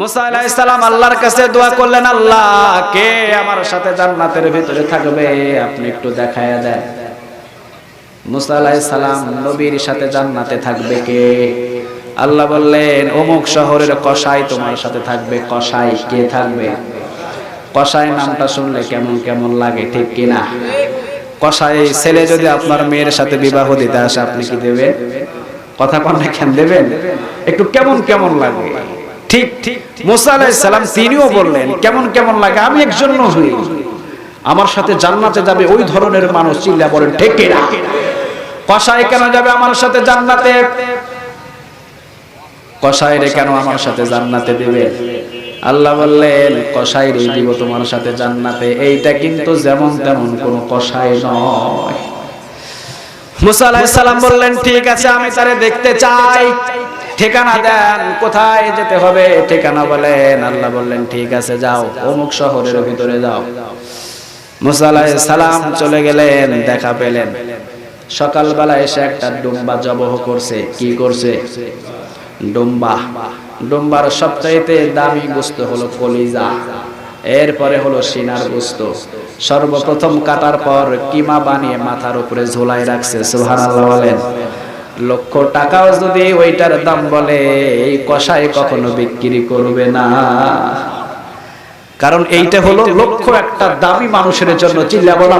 মুসা আলাইহিস সালাম আল্লাহর কাছে দোয়া করলেন, আল্লাহ, কে আমার সাথে জান্নাতের ভিতরে থাকবে? আপনি একটু দেখায়া দেন। মুসা আলাইহিস সালাম নবীর সাথে জান্নাতে থাকবে কে? আল্লাহ বললেন, অমুক শহরের কসাই তোমার সাথে থাকবে। কসাই কে থাকবে? কসাই নামটা শুনলে কেমন কেমন লাগে, ঠিক কিনা? কসাই ছেলে যদি আপনার মেয়ের সাথে বিবাহ দিতে আসে, আপনি কি দেবেন? কথা কন্যা কেন দেবেন? একটু কেমন কেমন লাগে? ঠিক ঠিক মুসা আলাইহিস সালাম তিনিও বললেন, কেমন কেমন লাগে? আমি একজন নই আমার সাথে জান্নাতে যাবে ওই ধরনের মানুষ চিল্লা বলেন, ঠিক কিনা? কসাই কেন যাবে আমার সাথে জান্নাতে? কসাই রে কেন আমার সাথে জান্নাতে দেবে? আল্লাহ বললেন কসাই রে দিব তোমার সাথে জান্নাতে? এইটা কিন্তু যেমন তেমন কোন কসাই নয়। মুসা আলাইহিস সালাম বললেন, ঠিক আছে, আমি তারে দেখতে চাই। ঠিকানা দেন, কোথায় যেতে হবে? ঠিকানা বলেন, আল্লাহ বললেন, ঠিক আছে, যাও, অমুক শহরের ভিতরে যাও। মুসা সালাম চলে গেলেন, দেখা পেলেন। সকালবেলা এসে একটা ডুম্বা জবহ করছে। কি করছে? ডুম্বা। ডুম্বার সবচাইতে দামি গোস্ত হলো কলিজা। এরপরে হলো সিনার গোস্ত সর্বপ্রথম কাটার পর কিমা বানিয়ে মাথার উপরে ঝোলাই রাখছে, সুবহানাল্লাহ বলেন। লক্ষ টাকাও যদি ওইটার দাম বলে, এই কষাই কখনো বিক্রি করবে না। কারণ এইটা হলো লক্ষ একটা দামি মানুষের জন্য চিল্লা বলা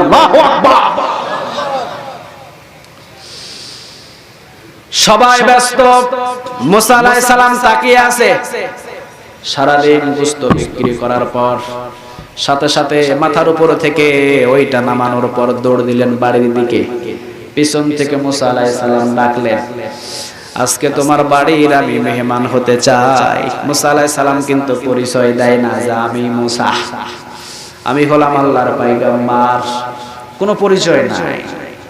সবাই ব্যস্ত, মুসা সালাম তাকিয়ে আছে। সারাদিন গোস্ত বিক্রি করার পর সাথে সাথে মাথার উপর থেকে ওইটা নামানোর পর দৌড় দিলেন বাড়ির দিকে। পিছন থেকে মুসা আলাইহিস সালাম ডাকলেন, আজকে তোমার বাড়ির আমি মেহমান হতে চাই। মুসা আলাইহিস সালাম কিন্তু পরিচয় দেয় না যে আমি মুসা। আমি হলাম আল্লাহর পাইগাম্বার কোনো পরিচয় নাই।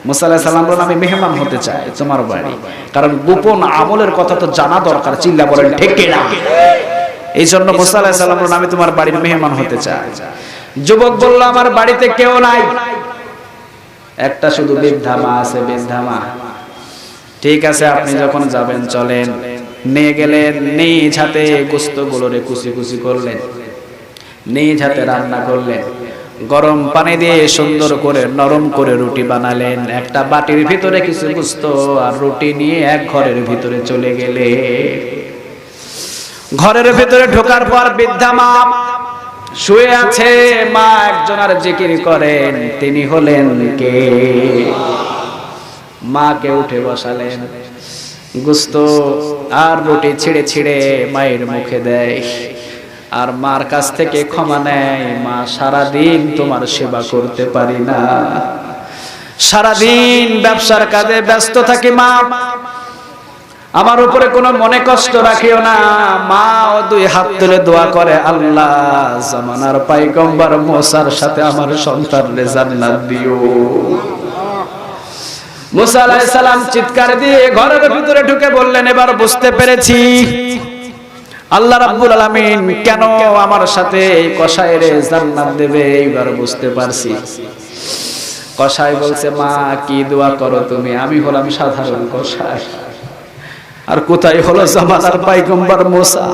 মুসা আলাইহিস সালাম বলেন আমি মেহমান হতে চাই তোমার বাড়ি। কারণ গোপন আমলের কথা তো জানা দরকার, চিল্লা বলেন, ঠিক না এই জন্য মুসা আলাইহিস সালাম বলেন আমি তোমার বাড়ির মেহমান হতে চাই। যুবক বলল, আমার বাড়িতে কেউ নাই। একটা শুধু বৃদ্ধা মা আছে বৃদ্ধা মা ঠিক আছে, আপনি যখন যাবেন, চলেন। নিয়ে গেলেন, নিজ হাতে গোস্ত গুলোরে কুচি কুচি করলেন। নিজ হাতে রান্না করলেন। গরম পানি দিয়ে সুন্দর করে, নরম করে রুটি বানালেন। একটা বাটির ভিতরে কিছু গোস্ত আর রুটি নিয়ে এক ঘরের ভিতরে চলে গেলে ঘরের ভিতরে ঢোকার পর বৃদ্ধা মা শুয়ে আছে মা একজন আর জিকির করেন, তিনি হলেন কে? মাকে উঠে বসালেন, গুস্ত, আর রুটি ছিঁড়ে ছিঁড়ে মায়ের মুখে দেয়, আর মার কাছ থেকে ক্ষমা নেয়, মা সারাদিন তোমার সেবা করতে পারি না। সারাদিন ব্যবসার কাজে ব্যস্ত থাকি মা আমার উপরে কোনো মনে কষ্ট রাখিও না। মা ও দুই হাত তুলে দোয়া করে, আল্লাহ, জামানার পাইগম্বার মোসার সাথে আমার সন্তানরে জান্নাত দিও। মুসা আলাইহিস সালাম চিৎকার দিয়ে ঘরের ভিতরে ঢুকে বললেন, এবার বুঝতে পেরেছি। আল্লাহ রাব্বুল আলামিন কেন আমার সাথে এই কসাইরে জান্নাত দেবে? এইবার বুঝতে পারছি। কসাই বলছে, মা, কি দোয়া করো তুমি? আমি হলাম সাধারণ কসাই। আর কোথায় হলো জামানার পাইগম্বর মোসা?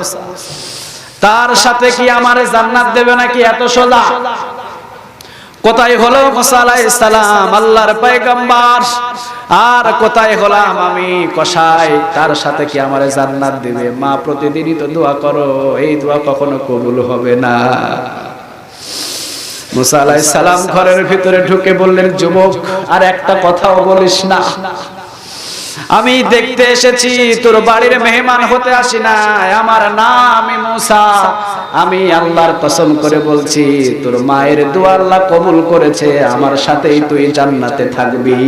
তার সাথে কি আমারে জান্নাত দেবে নাকি এত সোজা? কোথায় হলো মুসা আলাইহিস সালাম, আল্লাহর পয়গম্বর আর কোথায় হলাম আমি কসাই? তার সাথে কি আমারে জান্নাত দিবে? মা প্রতিদিনই তো দোয়া করো, এই দোয়া কখনো কবুল হবে না। মুসা সালাম ঘরের ভিতরে ঢুকে বললেন, যুবক, আর একটা কথাও বলিস না। আমি দেখতে এসেছি, তোর বাড়ির মেহমান হতে আসি না আমার নাম মুসা। আমি আল্লাহর কসম করে বলছি, তোর মায়ের দোয়া আল্লাহ কবুল করেছে, আমার সাথেই তুই জান্নাতে থাকবি।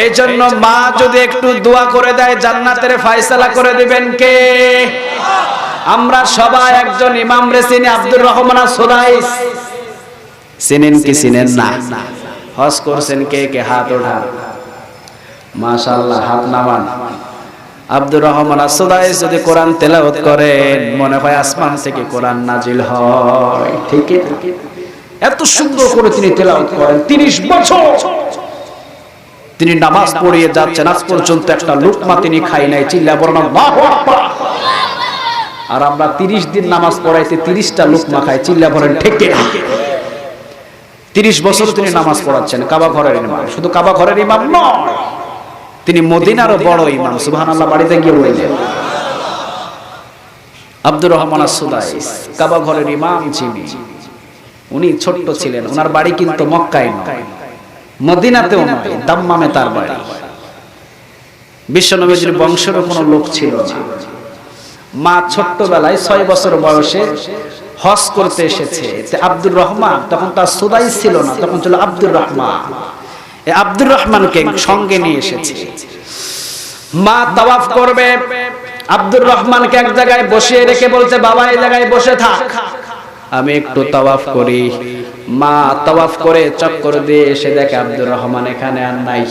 এই জন্য মা যদি একটু দোয়া করে দেয়, জান্নাতের ফয়সালা করে দিবেন কে? আমরা সবাই একজন ইমাম রে, চিনি আব্দুর রহমান সুরাইস চিনেন কি চিনেন না? হজ করছেন কে কে? হাত ওঠা মাশাআল্লাহ, হাত নামান। আব্দুর রহমান আসদাইস যদি কোরআন তেলাওয়াত করেন, মনে হয় আসমান থেকে কোরআন নাজিল হয়। ঠিক এত সুন্দর করে তিনি তেলাওয়াত করেন 30 বছর। তিনি নামাজ পড়িয়ে যাচ্ছেন, আজ পর্যন্ত একটা লুকমা তিনি খাই নাই, চিল্লা বলেন আকবার। আর আমরা তিরিশ দিন নামাজ পড়াইতে তিরিশটা লোক খাই, চিল্লা ভরেন ঠিক তিরিশ বছর তিনি নামাজ পড়াচ্ছেন, কাবা ঘরের ইমাম। শুধু কাবা ঘরের ইমাম নয় তিনি মদিনারও বড় ইমাম সুবহান আল্লাহ বাড়িতে গিয়ে বললেন, আব্দুর রহমান আসুদাইস কাবা ঘরের ইমাম যিনি, উনি ছোট্ট ছিলেন ওনার বাড়ি কিন্তু মক্কায় নয়, মদিনাতেও নয়, দাম্মামে তার বাড়ি। বিশ্বনবীজির বংশেরও কোনো লোক ছিল না। মা ছোট্টবেলায় ছয় বছর বয়সে হজ করতে এসেছে আব্দুর রহমান, তখন তার সুদাই ছিল না, তখন ছিল আব্দুর রহমান। আব্দুর রহমানকে সঙ্গে নিয়ে এসেছে। মা তাওয়াফ করবে। আব্দুর রহমানকে এক জায়গায় বসিয়ে রেখে বলছে বাবা এই জায়গায় বসে থাক। আমি একটু তাওয়াফ করি। মা তাওয়াফ করে চক্কর দিয়ে এসে দেখে আব্দুর রহমান এখানে আর নাই।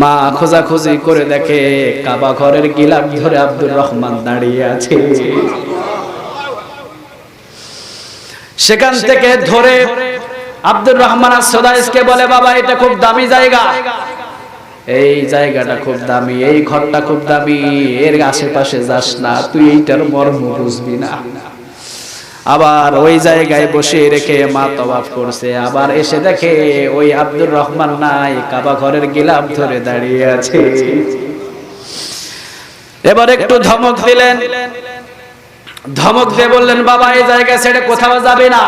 মা খোঁজাখুঁজি করে দেখে কাবা ঘরের গিলাপ ধরে আব্দুর রহমান দাঁড়িয়ে আছে। সেখান থেকে ধরে আব্দুর রহমান সোদাইসকে বলে, বাবা, এটা খুব দামি জায়গা। এই জায়গাটা খুব দামি, এই ঘরটা খুব দামি, এর আশেপাশে যাস না, তুই এইটার মর্ম বুঝবি না। আবার ওই জায়গায় বসে রেখে মা তবাব করছে। আবার এসে দেখে ওই আব্দুর রহমান নাই, কাবা ঘরের গিলাপ ধরে দাঁড়িয়ে আছে। এবার একটু ধমক দিলেন। ধমক দিয়ে বললেন, বাবা, এই জায়গায় ছেড়ে কোথাও যাবে না।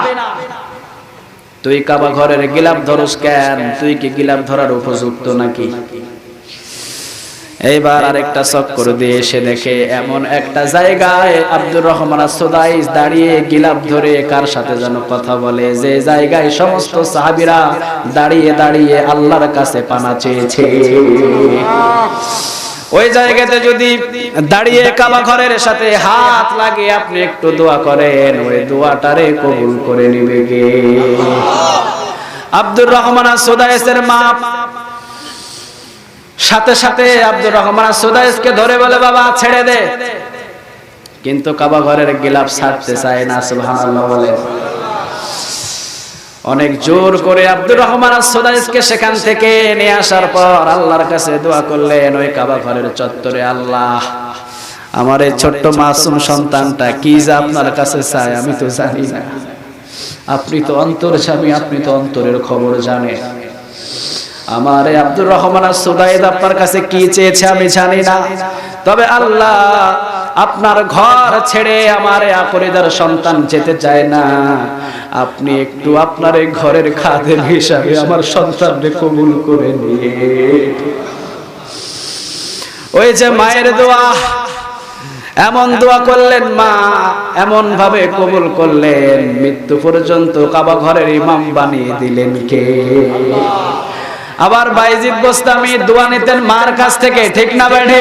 তুই কাবা ঘরের গিলাপ ধরস কেন? তুই কি গিলাপ ধরার উপযুক্ত নাকি? এইবার আরেকটা চক্কর দিয়ে এসে দেখে এমন একটা জায়গায় আব্দুর রহমান সুদাইস দাঁড়িয়ে গিলাপ ধরে কার সাথে যেন কথা বলে? যে জায়গায় সমস্ত সাহাবিরা দাঁড়িয়ে দাঁড়িয়ে আল্লাহর কাছে পানা চেয়েছে। ওই জায়গাতে যদি দাঁড়িয়ে কাবা ঘরের সাথে হাত লাগিয়ে আপনি একটু দোয়া করেন, ওই দোয়াটারে কবুল করে নিবে গে আব্দুর রহমান সুদাইসের মা সাথে সাথে আব্দুর রহমান সুদাইসকে ধরে বলে, বাবা, ছেড়ে দে। কিন্তু কাবা ঘরের গিলাপ ছাড়তে চায় না, সুবহানাল্লাহ বলে। অনেক জোর করে আব্দুর রহমান সুদাইসকে সেখান থেকে নিয়ে আসার পর আল্লাহর কাছে দোয়া করলেন, ওই কাবা ঘরের চত্বরে আল্লাহ, আমার এই ছোট্ট মাসুম সন্তানটা কি যে আপনার কাছে চায় আমি তো জানি না। আপনি তো অন্তর স্বামী, আপনি তো অন্তরের খবর জানেন। আমার এই আব্দুর রহমান সুদাইদ আপনার কাছে কি চেয়েছে আমি জানি না। তবে আল্লাহ আপনার ঘর ছেড়ে আমার আপরিদার সন্তান যেতে চায় না। আপনি একটু আপনার এই ঘরের খাদের হিসাবে আমার সন্তানকে কবুল করে নিয়ে ওই যে মায়ের দোয়া, এমন দোয়া করলেন মা এমন ভাবে কবুল করলেন। মৃত্যু পর্যন্ত কাবা ঘরের ইমাম বানিয়ে দিলেন কে? আবার বাইজিদ গোস্তামি দোয়া নিতেন মার কাছ থেকে, ঠিক না বেঠে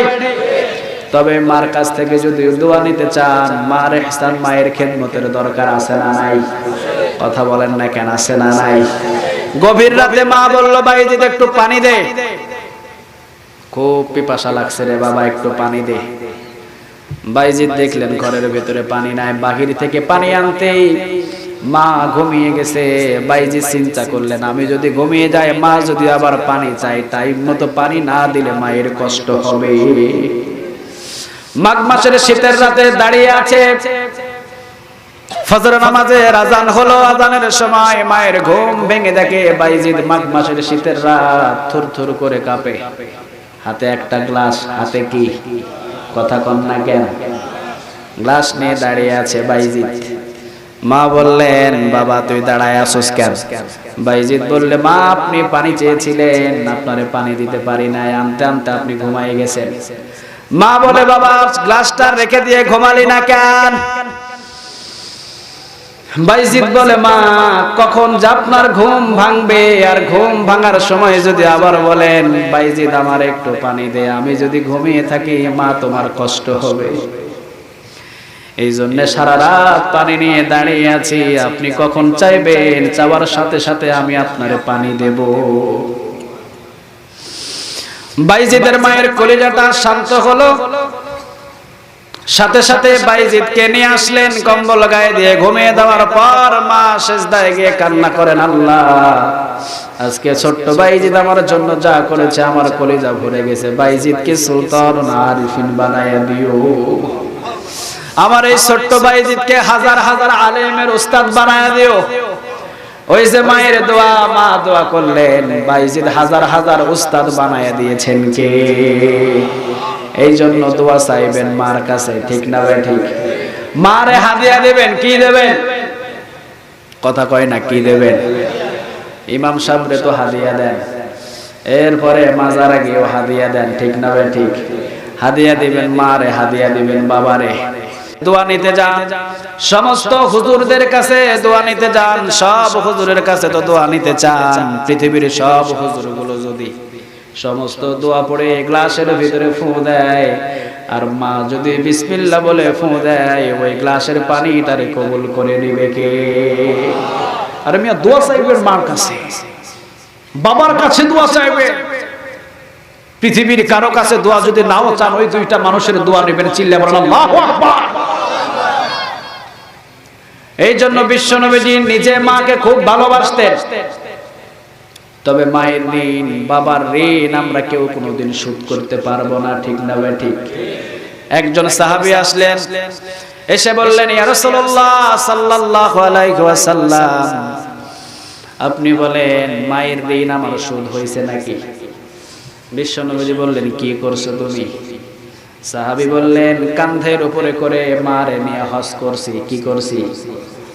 তবে মার কাছ থেকে যদি দোয়া নিতে চান, মার ইহসান মায়ের খেদমতের দরকার আছে না নাই? কথা বলেন না কেন, আছে না নাই? গভীর রাতে মা বলল বাইজিদ একটু পানি দে। খুব পিপাসা লাগছে রে বাবা, একটু পানি দে। বাইজিদ দেখলেন ঘরের ভেতরে পানি নাই, বাহির থেকে পানি আনতেই মা ঘুমিয়ে গেছে। বাইজি চিন্তা করলেন, আমি যদি ঘুমিয়ে যাই, মা যদি আবার পানি চাই টাইম মতো পানি না দিলে মায়ের কষ্ট হবে। মাঘ মাসের শীতের রাতে দাঁড়িয়ে আছে। ফজর নামাজে আজান হলো, আজানের সময় মায়ের ঘুম ভেঙে দেখে বাইজিদ মাঘ মাসের শীতের রাত থুর থুর করে কাঁপে। হাতে একটা গ্লাস, হাতে কি? কথা কন না কেন? গ্লাস নিয়ে দাঁড়িয়ে আছে বাইজিদ। মা বললেন, বাবা, তুই দাঁড়ায় আসুস কেন? বাইজিদ বললে, মা, আপনি পানি চেয়েছিলেন, আপনারে পানি দিতে পারি নাই, আনতে আনতে আপনি ঘুমাই গেছেন। মা বলে, বাবা, গ্লাসটা রেখে দিয়ে ঘুমালি না কেন? বাইজিদ বলে, মা, কখন যে আপনার ঘুম ভাঙবে আর ঘুম ভাঙার সময় যদি আবার বলেন, বাইজিদ, আমার একটু পানি দে, আমি যদি ঘুমিয়ে থাকি, মা তোমার কষ্ট হবে। এই জন্য সারা রাত পানি নিয়ে দাঁড়িয়ে আছি, আপনি কখন চাইবেন? চাওয়ার সাথে সাথে আমি আপনারে পানি দেব। বাইজিদের মায়ের কলিজাটা শান্ত হলো। সাথে সাথে বাইজিদকে নিয়ে আসলেন, কম্বল গায়ে দিয়ে ঘুমিয়ে দেওয়ার পর মা শেষদায় গিয়ে কান্না করেন, আল্লাহ, আজকে ছোট্ট বাইজিদ আমার জন্য যা করেছে আমার কলিজা ভরে গেছে। বাইজিদকে সুলতান আরিফিন বানায় দিও। আমার এই ছোট্ট বাইজিৎকে হাজার হাজার আলেমের উস্তাদ বানায় দিও। ওই যে মায়ের দোয়া, মা দোয়া করলেন। বাইজিদ হাজার হাজার উস্তাদ বানায় দিয়েছেন কে? এই জন্য দোয়া চাইবেন মার কাছে, ঠিক না ভাই, ঠিক? মারে হাদিয়া দেবেন, কি দেবেন? কথা কয় না, কি দেবেন? ইমাম সাহেবরে তো হাদিয়া দেন। এরপরে মাজারা গিয়েও হাদিয়া দেন, ঠিক না ভাই, ঠিক? হাদিয়া দিবেন মারে, হাদিয়া দিবেন বাবারে। দোয়া নিতে যান। সমস্ত হুজুরদের কাছে দোয়া নিতে যান। সব হুজুরের কাছে তো দোয়া নিতে চান। পৃথিবীর সব হুজুরগুলো যদি সমস্ত দোয়া পড়ে গ্লাসের ভিতরে ফু দেয়, আর মা যদি বিসমিল্লাহ বলে ফু দেয়, ওই গ্লাসের পানিটারে কবুল করে নিবে কে? আর মিয়া, দোয়া চাইবেন মার কাছে? বাবার কাছে দোয়া চাইবে পৃথিবীর কারও কাছে দোয়া যদি নাও চান, ওই দুইটা মানুষের দোয়া নেবেন চিল্লা বলেন, আল্লাহু আকবার। এই জন্য বিশ্ব নবীজি নিজে মাকে খুব ভালোবাসতেন। তবে মায়ের ঋণ, বাবার ঋণ আমরা কেউ কোনোদিন শোধ করতে পারব না, ঠিক না ভাই, ঠিক। একজন সাহাবী আসলেন, এসে বললেন, ইয়া রাসূলুল্লাহ সাল্লাল্লাহু আলাইহি ওয়াসাল্লাম, আপনি বলেন, মায়ের ঋণ আমার শোধ হয়েছে নাকি? বিশ্বনবীজি বললেন, কি করছ তুমি? সাহাবী বললেন, কান্ধের উপরে করে মারে, নিয়ে হজ করছি, কি করছি?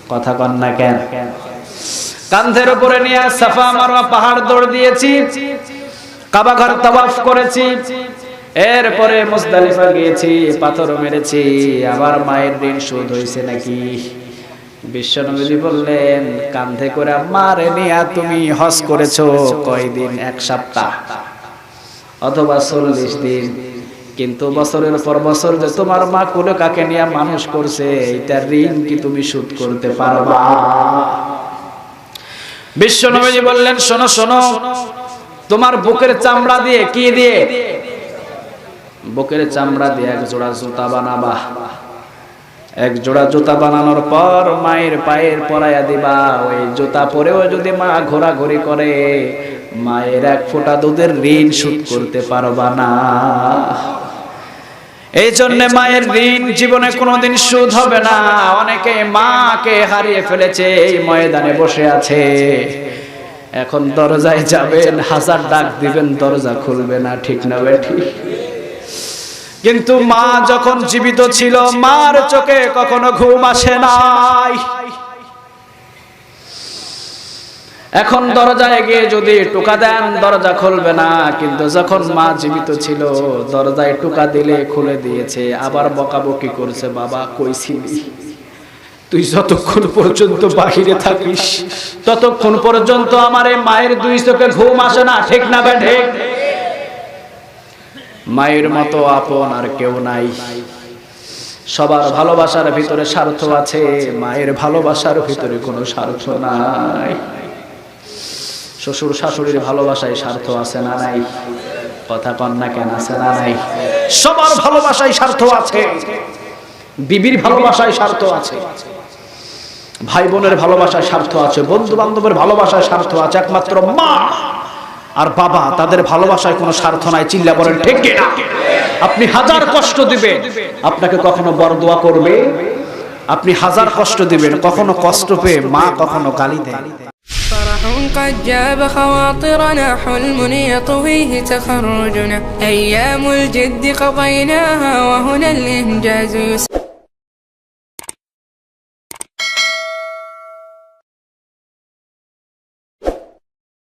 কথা কন না কেন? কান্ধের উপরে নিয়ে সাফা মারওয়া পাহাড় দৌড় দিয়েছি, কাবা ঘর তাওয়াফ করেছি, এরপরে মুজদালিফা গিয়েছি, পাথর মেরেছি, আবার মায়ের দিন শোধ হয়েছে নাকি? বিশ্বনবী বললেন, কান্ধে করে মারে, নিয়ে তুমি হজ করেছ কয়দিন? এক সপ্তাহ অথবা চল্লিশ দিন। কিন্তু বছরের পর বছর যে তোমার মা কোলে কাকে নিয়ে মানুষ করছে এটা ঋণ কি তুমি শোধ করতে পারবা? বিশ্ব নবীজি বললেন, শোনো শোনো, তোমার বুকের চামড়া দিয়ে কি দিয়ে? বুকের চামড়া দিয়ে এক জোড়া জুতা বানাবা। এক জোড়া জুতা বানানোর পর মায়ের পায়ের পরাইয়া দিবা। ওই জুতা পরেও যদি মা ঘোরাঘুরি করে, মায়ের এক ফোঁটা দুধের ঋণ শোধ করতে পারবা না। এই জন্য মায়ের ঋণ জীবনে কোনোদিন সুদ হবে না। অনেকে মাকে হারিয়ে ফেলেছে এই ময়দানে বসে আছে। এখন দরজায় যাবেন হাজার ডাক দিবেন দরজা খুলবে না ঠিক না বেঠি কিন্তু মা যখন জীবিত ছিল মার চোখে কখনো ঘুম আসে নাই। এখন দরজায় গিয়ে যদি টোকা দেন, দরজা খুলবে না। কিন্তু যখন মা জীবিত ছিল, দরজায় টোকা দিলে খুলে দিয়েছে। আবার বকাবকি করছে, বাবা কইছিলি তুই যতক্ষণ পর্যন্ত বাহিরে থাকিস, ততক্ষণ পর্যন্ত আমার এই মায়ের দুই চোখে ঘুম আসে না, ঠিক না বেঠে মায়ের মতো আপন আর কেউ নাই। সবার ভালোবাসার ভিতরে স্বার্থ আছে, মায়ের ভালোবাসার ভিতরে কোনো স্বার্থ নাই। শ্বশুর শাশুড়ির ভালোবাসায় স্বার্থ আছে না নাই? কথা কন্যা কেন, আছে না নাই? সবার ভালোবাসায় স্বার্থ আছে। বিবির ভালোবাসায় স্বার্থ আছে। ভাই বোনের ভালোবাসায় স্বার্থ আছে। বন্ধু বান্ধবের ভালোবাসায় স্বার্থ আছে। একমাত্র মা আর বাবা, তাদের ভালোবাসায় কোনো স্বার্থ নাই। চিল্লা বলেন, ঠিক না? আপনি হাজার কষ্ট দিবেন। আপনাকে কখনো বরদোয়া করবে? আপনি হাজার কষ্ট দিবেন। কখনো কষ্ট পেয়ে মা কখনো গালি দেয়। قد جاب خواطرنا حلم يطويه تخرجنا. أيام الجد قضيناها وهنا الإنجاز يسر.